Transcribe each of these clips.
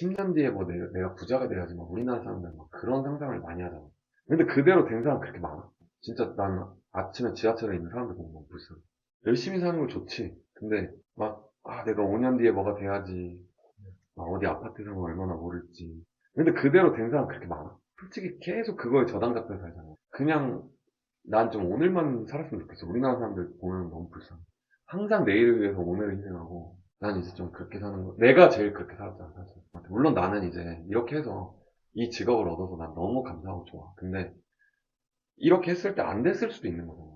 10년 뒤에 뭐 내가, 내가 부자가 돼야지 막 우리나라 사람들 막 그런 상상을 많이 하잖아. 근데 그대로 된 사람 그렇게 많아. 진짜 난 아침에 지하철에 있는 사람들 보면 불쌍해. 열심히 사는 거 좋지. 근데 막, 아, 내가 5년 뒤에 뭐가 돼야지. 막 어디 아파트 사면 얼마나 오를지. 근데 그대로 된 사람 그렇게 많아. 솔직히 계속 그거에 저당 잡혀 살잖아. 그냥 난 좀 오늘만 살았으면 좋겠어. 우리나라 사람들 보면 너무 불쌍해. 항상 내일을 위해서 오늘을 희생하고 난 이제 좀 그렇게 사는 거. 내가 제일 그렇게 살았잖아, 사실. 물론 나는 이제 이렇게 해서 이 직업을 얻어서 난 너무 감사하고 좋아. 근데 이렇게 했을 때 안 됐을 수도 있는 거잖아.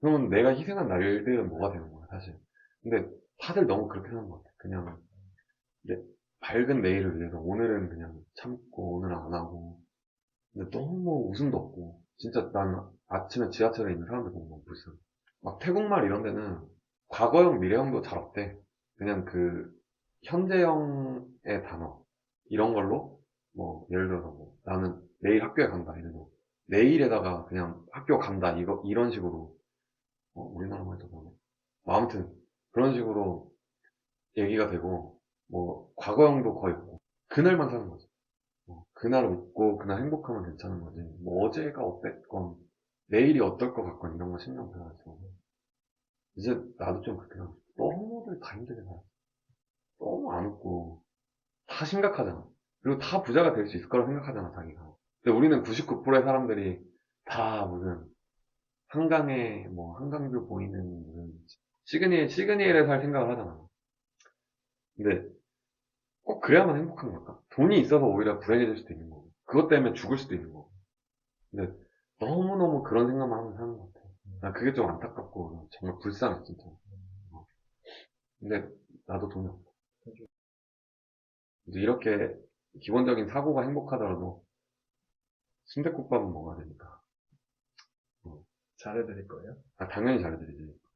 그러면 내가 희생한 날들은 뭐가 되는 거야, 사실. 근데 다들 너무 그렇게 사는 것 같아. 그냥 밝은 내일을 위해서 오늘은 그냥 참고 오늘은 안 하고. 근데 너무 웃음도 없고. 진짜 난 아침에 지하철에 있는 사람들 보면 너무 불쌍해. 막 태국말 이런 데는 과거형, 미래형도 잘 없대. 그냥 그 현재형의 단어 이런 걸로 뭐 예를 들어서 뭐 나는 내일 학교에 간다 이래서 내일에다가 그냥 학교 간다 이거 이런 식으로 어, 우리나라 말도 뭐네. 뭐 아무튼 그런 식으로 얘기가 되고 뭐 과거형도 거의 없고 그날만 사는 거지. 어, 그날 웃고 그날 행복하면 괜찮은 거지. 뭐 어제가 어땠건 내일이 어떨 것 같건 이런 거 신경 별로 안 써. 이제 나도 좀 그렇게 하고 싶어 너무들 다 힘들게 살아 너무 안 웃고 다 심각하잖아. 그리고 다 부자가 될 수 있을 거라고 생각하잖아, 자기가. 근데 우리는 99%의 사람들이 다 무슨 한강에 뭐 한강뷰 보이는 무슨 시그니엘 시그니엘에 살 생각을 하잖아. 근데 꼭 그래야만 행복한 걸까? 돈이 있어서 오히려 불행해질 수도 있는 거고, 그것 때문에 죽을 수도 있는 거고. 근데 너무너무 그런 생각만 하면서 사는 것 같아. 나 그게 좀 안타깝고 정말 불쌍해 진짜. 어. 근데 나도 돈이 없어. 이제 이렇게 기본적인 사고가 행복하더라도 순댓국밥은 먹어야 되니까. 잘해드릴 거예요. 아, 당연히 잘해드리지.